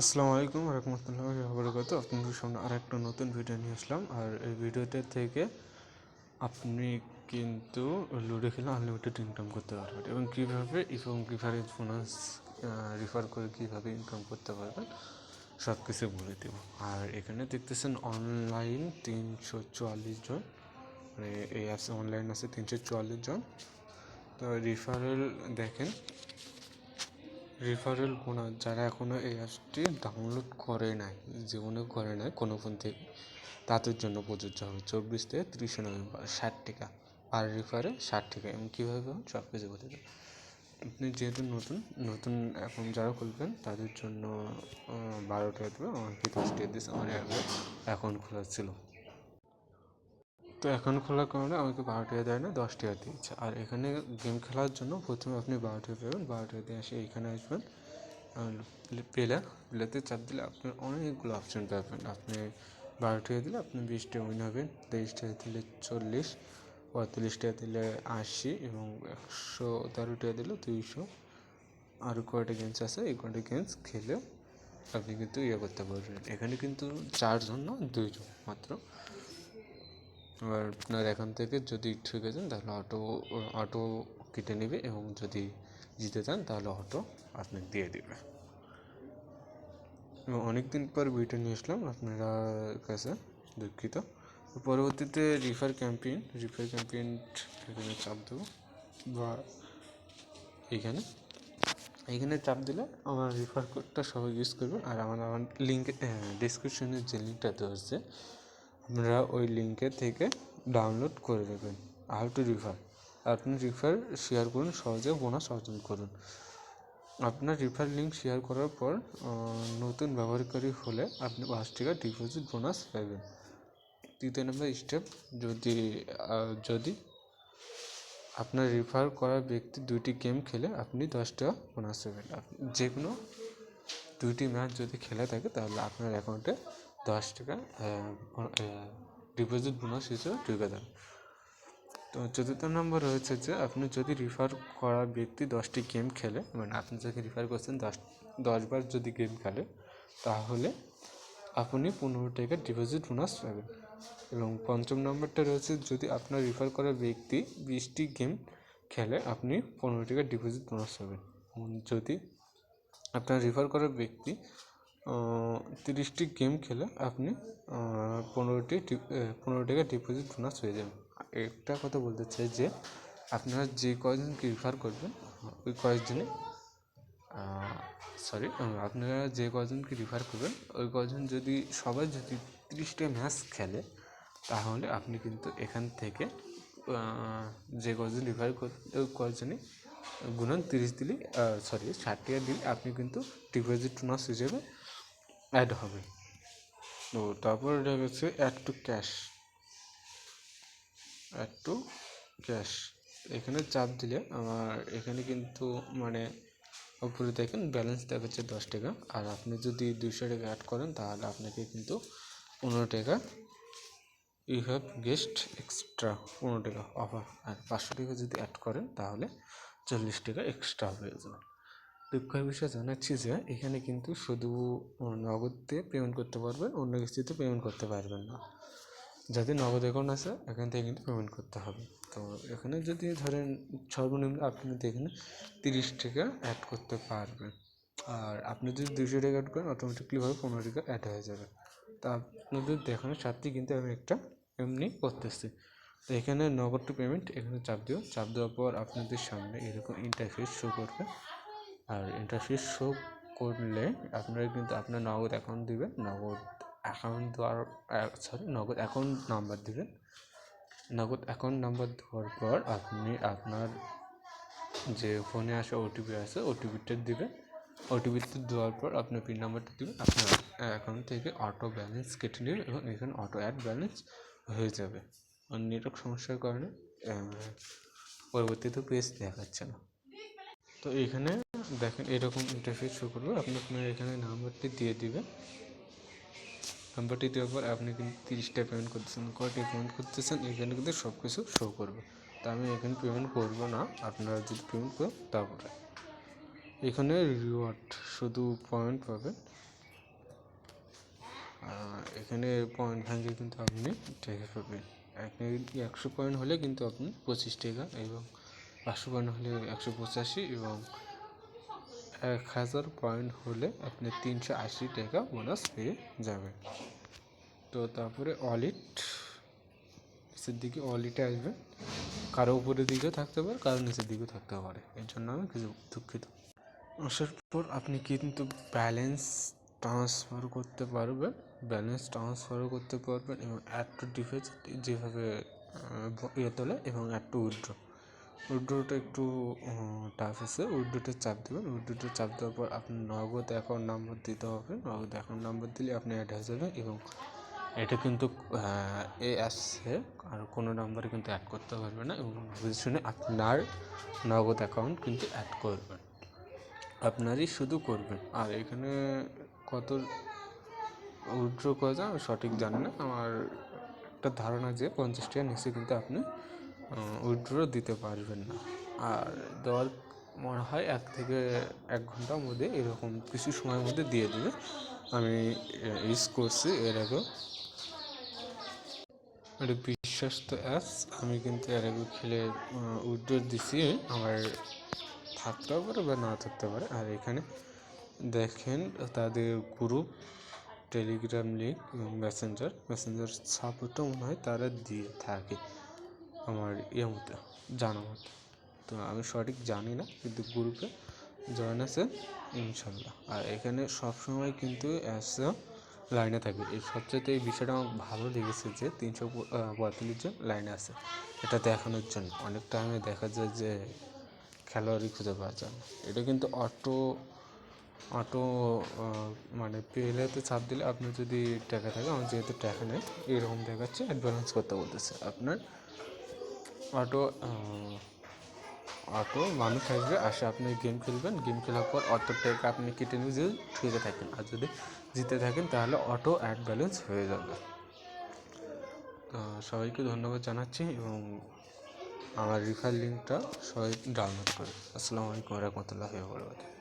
আসসালামু আলাইকুম রহমতুল্লাহ বরকত আপনাদের সামনে আর একটা নতুন ভিডিও নিয়ে আসলাম। আর এই ভিডিওটা থেকে আপনি কিন্তু লুডো খেলে আনলিমিটেড ইনকাম করতে পারবেন এবং কীভাবে এবং কীভাবে বোনাস রিফার করে কীভাবে ইনকাম করতে পারবেন সব কিছু বলে দেব। আর এখানে দেখতেছেন অনলাইন তিনশো চুয়াল্লিশ জন মানে এই অ্যাপসে অনলাইন আছে তিনশো চুয়াল্লিশ জন। তো রিফারেল দেখেন রেফারেল বোনাস যারা এখনও এই অ্যাপসটি ডাউনলোড করে নাই, জীবনে করে নাই, কোনো ফোন থেকে, তাদের জন্য প্রযোজ্য হবে চব্বিশ থেকে তিরিশে নভেম্বর, ষাট টাকা। আর রেফারে ষাট টাকা। এবং কীভাবে পাবেন সব কিছু বলে দেবো। আপনি যেহেতু নতুন নতুন এখন যারা খুলবেন, তাদের জন্য বারো টাকা দেবে। আমাকে দশ টাকা আমার অ্যাকাউন্ট খোলা ছিল। তো এখন খোলার কারণে আমাকে বারো টাকা দেয় না দশ টাকা দিয়েছে। আর এখানে গেম খেলার জন্য প্রথমে আপনি বারো টাকা পাবেন বারো টাকা দিয়ে এসে এখানে আসবেন। প্লে প্লেতে চাপ দিলে আপনার অনেকগুলো অপশন পাবেন। আপনি বারো টাকা দিলে আপনি বিশ টাকা উইন হবেন তেইশ টাকা দিলে চল্লিশ পঁয়তাল্লিশ টাকা দিলে আশি এবং একশো তেরো টাকা দিলে দুইশো। আরও কয়টা গেমস আছে, এই কয়টা গেমস খেলে আপনি কিন্তু ইয়ে করতে পারবেন। এখানে কিন্তু চারজন না, দুইজন মাত্র। এবার আপনার এখান থেকে যদি ঠিক আছে তাহলে অটো অটো কেটে নেবে এবং যদি জিতে চান তাহলে অটো আপনাকে দিয়ে দেবে। এবং অনেক দিন পর বইটা নিয়ে আসলাম আপনারা কাছে, দুঃখিত। পরবর্তীতে রিফার ক্যাম্পেইন রিফার ক্যাম্পেইন এখানে চাপ দেবো। বা এখানে এখানে চাপ দিলে আমার রিফার কোডটা সবাই ইউজ করবেন। আর আমার আমার লিঙ্কে ডিসক্রিপশনের যে লিঙ্কটা দেওয়া হচ্ছে আপনারা ওই লিঙ্কের থেকে ডাউনলোড করে দেবেন। হাউ টু রিফার আপনি রিফার শেয়ার করুন, সহজে বোনাস অর্জন করুন। আপনার রিফার লিঙ্ক শেয়ার করার পর নতুন ব্যবহারকারী হলে আপনি পাঁচ টাকা ডিপোজিট বোনাস পাবেন। তৃতীয় নম্বর স্টেপ যদি যদি আপনার রিফার করা ব্যক্তি দুইটি গেম খেলে, আপনি দশ টাকা বোনাস পাবেন। যে কোনো দুইটি ম্যাচ যদি খেলে থাকে, তাহলে আপনার অ্যাকাউন্টে দশ টাকা ডিপোজিট বোনাস হিসেবে ঢুকে দেন তো চতুর্থ নম্বর রয়েছে যে, আপনি যদি রিফার করা ব্যক্তি দশটি গেম খেলে মানে আপনি যাকে রিফার করছেন দশ দশবার যদি গেম খেলে, তাহলে আপনি পনেরো টাকা ডিপোজিট বোনাস পাবেন। এবং পঞ্চম নম্বরটা রয়েছে, যদি আপনার রিফার করা ব্যক্তি বিশটি গেম খেলে, আপনি পনেরো টাকা ডিপোজিট বোনাস পাবেন। যদি আপনার রিফার করা ব্যক্তি তিরিশটি গেম খেলে আপনি পনেরোটি পনেরো টাকা ডিপোজিট বোনাস হয়ে যাবে। একটা কথা বলতে চাই যে, আপনারা যে কয়জনকে রিফার করবেন, ওই কয়েকজনে সরি আপনারা যে কজনকে রিফার করবেন, ওই কজন যদি, সবাই যদি তিরিশটা ম্যাচ খেলে, তাহলে আপনি কিন্তু এখান থেকে যে কজন রিফার ওই কজনই গুণন তিরিশ দিলে সরি ষাট টাকা দিলে আপনি কিন্তু ডিপোজিট বোনাস হিসেবে অ্যাড হবে। তো তারপর এটা হচ্ছে add to cash add to cash এখানে চাপ দিলে আমার এখানে কিন্তু মানে উপরে দেখেন ব্যালেন্স দেখাচ্ছে দশ টাকা। আর আপনি যদি দুশো টাকা অ্যাড করেন, তাহলে আপনাকে কিন্তু পনেরো টাকা ইউ হ্যাভ গেস্ট এক্সট্রা পনেরো টাকা অফার আর পাঁচশো টাকা যদি অ্যাড করেন, তাহলে চল্লিশ টাকা এক্সট্রা হয়ে যাবে। দুঃখের বিষয় জানাচ্ছি যে, এখানে কিন্তু শুধু নগদ দিয়ে পেমেন্ট করতে পারবেন, অন্য কিছুতে পেমেন্ট করতে পারবেন না। যাদের নগদ অ্যাকাউন্ট আছে, এখান থেকে কিন্তু পেমেন্ট করতে হবে। তো এখানে যদি ধরেন সর্বনিম্ন আপনি কিন্তু এখানে তিরিশ টাকা অ্যাড করতে পারবেন, আর আপনি যদি দুশো টাকা অ্যাড করেন অটোমেটিকলিভাবে পনেরো টাকা অ্যাড হয়ে যাবে। তা আপনাদের দেখানোর সাথেই কিন্তু আমি একটা এমনি করতেছি। তো এখানে নগদ টু পেমেন্ট এখানে চাপ দিও। চাপ দেওয়ার পর আপনাদের সামনে এরকম ইন্টারফেস শো করবে। আর ইন্টারফেস শো করলে আপনারা কিন্তু আপনার নগদ অ্যাকাউন্ট দেবেন, নগদ অ্যাকাউন্ট দেওয়ার সরি নগদ অ্যাকাউন্ট নাম্বার দেবেন। নগদ অ্যাকাউন্ট নাম্বার দেওয়ার পর আপনি আপনার যে ফোনে আসা ওটিপি আছে ওটিপিটা দেবেন। ওটিপিটা দেওয়ার পর আপনার পিন নাম্বারটা দেবেন, আপনার অ্যাকাউন্ট থেকে অটো ব্যালেন্স কেটে নেবে এবং এখানে অটো অ্যাড ব্যালেন্স হয়ে যাবে। নেটওয়ার্ক সমস্যার কারণে পরবর্তীতে পেজ দেখাচ্ছে না। তো এখানে দেখেন, এরকম ইন্টারফেস শো করবে। আপনি আপনার এখানে নাম্বারটি দিয়ে দিবেন। নাম্বারটি দেওয়ার পর আপনি কিন্তু তিরিশটা পেমেন্ট করতেছেন। কয়টি পেমেন্ট করতেছেন? এখানে কিন্তু সব কিছু শো করবে। তা আমি এখানে পেমেন্ট করব না। আপনারা যদি পেমেন্ট করেন তারপরে এখানে রিওয়ার্ড শুধু পয়েন্ট পাবেন। এখানে পয়েন্ট ভাঙে কিন্তু আপনি টাকা পাবেন। আপনি একশো পয়েন্ট হলে কিন্তু আপনি পঁচিশ টাকা এবং পাঁচশো পয়েন্ট হলে একশো পঁচাশি এবং এক হাজার পয়েন্ট হলে আপনি তিনশো আশি টাকা বোনাস পেয়ে যাবেন। তো তারপরে অলিট নিচের দিকে অলিটে আসবেন। কারও উপরের দিকেও থাকতে পারে, কারও নিচের দিকেও থাকতে পারে। এর জন্য আমি কিছু দুঃখিত। আসার পর আপনি কিন্তু ব্যালেন্স ট্রান্সফার করতে পারবেন ব্যালেন্স ট্রান্সফারও করতে পারবেন এবং অ্যাড টু ডিপোজিট যেভাবে ইয়ে তোলে এবং অ্যাড টু উইথড্র উইথড্রটা একটু টাফ আছে। উইথড্রোতে চাপ দেবেন। উইথড্রোতে চাপ দেওয়ার পর আপনার নগদ অ্যাকাউন্ট নাম্বার দিতে হবে। নগদ অ্যাকাউন্ট নাম্বার দিলে আপনি অ্যাড হয়ে যাবেন এবং এটা কিন্তু এ আসছে আর কোনো নাম্বারে কিন্তু অ্যাড করতে পারবে না এবং শুনে আপনার নগদ অ্যাকাউন্ট কিন্তু অ্যাড করবেন। আপনারই শুধু করবেন। আর এখানে কত উইথড্র করা যায় আমি সঠিক জানি না। আমার একটা ধারণা যে পঞ্চাশ টাকার নিচে কিন্তু আপনি উইথড্র দিতে পারবেন না। আর দেওয়ার মনে হয় এক থেকে এক ঘণ্টার মধ্যে এরকম কিছু সময়ের মধ্যে দিয়ে দেবে। আমি ইউজ করছি এর আগেও। এটা বিশ্বস্ত অ্যাপস আমি কিন্তু এর আগে খেলে উইথড্র দিছি। আমার থাকতেও পারে বা না থাকতে পারে। আর এখানে দেখেন তাদের group Telegram link messenger messenger সাপোর্টও মনে হয় তারা দিয়ে থাকে। আমার ইয়ে মতো, জানা মতো। তো আমি সঠিক জানি না, কিন্তু গ্রুপে জয়েন আছে, ইনশাল্লাহ। আর এখানে সবসময় কিন্তু অ্যাপসটা লাইনে থাকে। এই সবচেয়ে এই বিষয়টা আমার ভালো লেগেছে যে তিনশো পঁয়তাল্লিশ জন লাইনে আছে। এটা দেখানোর জন্য। অনেক টাইমে দেখা যায় যে খেলোয়াড়ই খুঁজে পাওয়া যায় না। এটা কিন্তু অটো অটো মানে পেলেতে চাপ দিলে আপনার যদি টাকা থাকে, আমার যেহেতু টাকা নেই, এরকম দেখাচ্ছে অ্যাডভান্স করতে বলতেছে। আপনার অটো অটো, মানুষ আসবে, আসে আপনি গেম খেলবেন। গেম খেলার পর অটো টাকা আপনি কেটে নিয়ে ঠেকে থাকেন। আর যদি জিতে থাকেন, তাহলে অটো অ্যাড ব্যালেন্স হয়ে যাবে। সবাইকে ধন্যবাদ জানাচ্ছি এবং আমার রিফার লিঙ্কটা সবাই ডাউনলোড করে। আসসালামু আলাইকুম রহমতুল্লাহ বরকাত